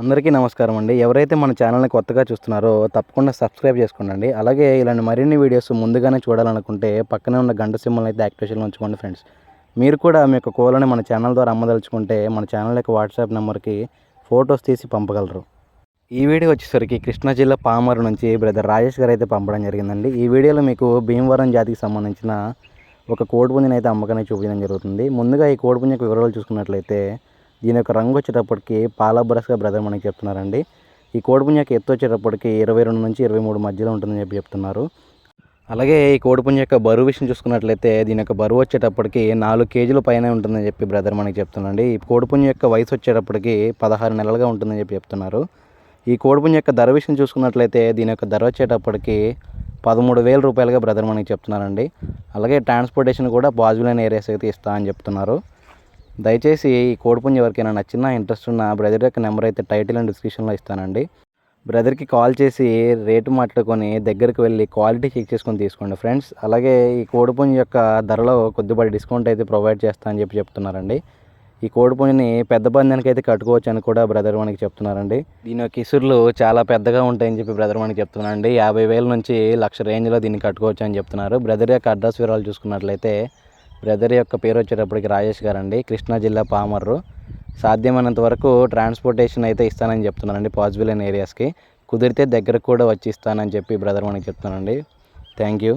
అందరికీ నమస్కారం అండి. ఎవరైతే మన ఛానల్ని కొత్తగా చూస్తున్నారో తప్పకుండా సబ్స్క్రైబ్ చేసుకోండి అలాగే ఇలాంటి మరిన్ని వీడియోస్ ముందుగానే చూడాలనుకుంటే పక్కనే ఉన్న గంట సింబల్ అయితే యాక్టివేషన్లో ఉంచుకోండి ఫ్రెండ్స్. మీరు కూడా మీ యొక్క కోళ్ళని మన ఛానల్ ద్వారా అమ్మదలుచుకుంటే మన ఛానల్ యొక్క వాట్సాప్ నెంబర్కి ఫొటోస్ తీసి పంపగలరు. ఈ వీడియో వచ్చేసరికి కృష్ణా జిల్లా పామర్ నుంచి బ్రదర్ రాజేష్ గారు అయితే పంపడం జరిగిందండి. ఈ వీడియోలో మీకు భీమవరం జాతికి సంబంధించిన ఒక కోడిపుంజని అయితే అమ్మకాన్ని చూపించడం జరుగుతుంది. ముందుగా ఈ కోడిపుంజ యొక్క వివరాలు చూసుకున్నట్లయితే దీని యొక్క రంగు వచ్చేటప్పటికి పాల బ్రష్గా బ్రదర్ మనకి చెప్తున్నారండి. ఈ కోడిపుంజ యొక్క ఎత్తు వచ్చేటప్పటికి ఇరవై రెండు నుంచి ఇరవై మూడు మధ్యలో ఉంటుందని చెప్పి చెప్తున్నారు. అలాగే ఈ కోడిపుంజ యొక్క బరువు విషయం చూసుకున్నట్లయితే దీని యొక్క బరువు వచ్చేటప్పటికి నాలుగు కేజీల పైన ఉంటుందని చెప్పి బ్రదర్ మనకి చెప్తున్నాండి ఈ కోడిపుంజ యొక్క వయసు వచ్చేటప్పటికి పదహారు నెలలుగా ఉంటుందని చెప్పి చెప్తున్నారు. ఈ కోడిపుంజ యొక్క ధర విషయం చూసుకున్నట్లయితే దీని యొక్క ధర వచ్చేటప్పటికి పదమూడు వేల రూపాయలుగా బ్రదర్ మనకి చెప్తున్నారండి. అలాగే ట్రాన్స్పోర్టేషన్ కూడా పాజిబుల్ అయిన ఏరియాస్ అయితే ఇస్తా అని చెప్తున్నారు. దయచేసి ఈ కోడిపుంజ ఎవరికైనా నచ్చిన ఇంట్రెస్ట్ ఉన్న బ్రదర్ యొక్క నెంబర్ అయితే టైటిల్ అండ్ డిస్క్రిప్షన్లో ఇస్తానండి. బ్రదర్కి కాల్ చేసి రేటు మాట్లాడుకొని దగ్గరికి వెళ్ళి క్వాలిటీ చెక్ చేసుకొని తీసుకోండి ఫ్రెండ్స్. అలాగే ఈ కోడిపుంజ యొక్క ధరలో కొద్దిపాటి డిస్కౌంట్ అయితే ప్రొవైడ్ చేస్తా అని చెప్పి చెప్తున్నారండి. ఈ కోడిపుంజని పెద్ద పందానికి అయితే కట్టుకోవచ్చు అని కూడా బ్రదర్ మనకి చెప్తున్నారండి. దీని యొక్క ఇసురులు చాలా పెద్దగా ఉంటాయని చెప్పి బ్రదర్ మనకి చెప్తున్నారండి. యాభై వేల నుంచి లక్ష రేంజ్లో దీన్ని కట్టుకోవచ్చు అని చెప్తున్నారు. బ్రదర్ యొక్క అడ్రస్ వివరాలు చూసుకున్నట్లయితే బ్రదర్ యొక్క పేరు వచ్చేటప్పటికి రాజేష్ గారు అండి కృష్ణా జిల్లా పామర్రు. సాధ్యమైనంత వరకు ట్రాన్స్పోర్టేషన్ అయితే ఇస్తానని చెప్తున్నానండి పాజిబుల్ అయిన ఏరియాస్కి. కుదిరితే దగ్గరకు కూడా వచ్చి ఇస్తానని చెప్పి బ్రదర్ మనకి చెప్తున్నానండి. Thank you.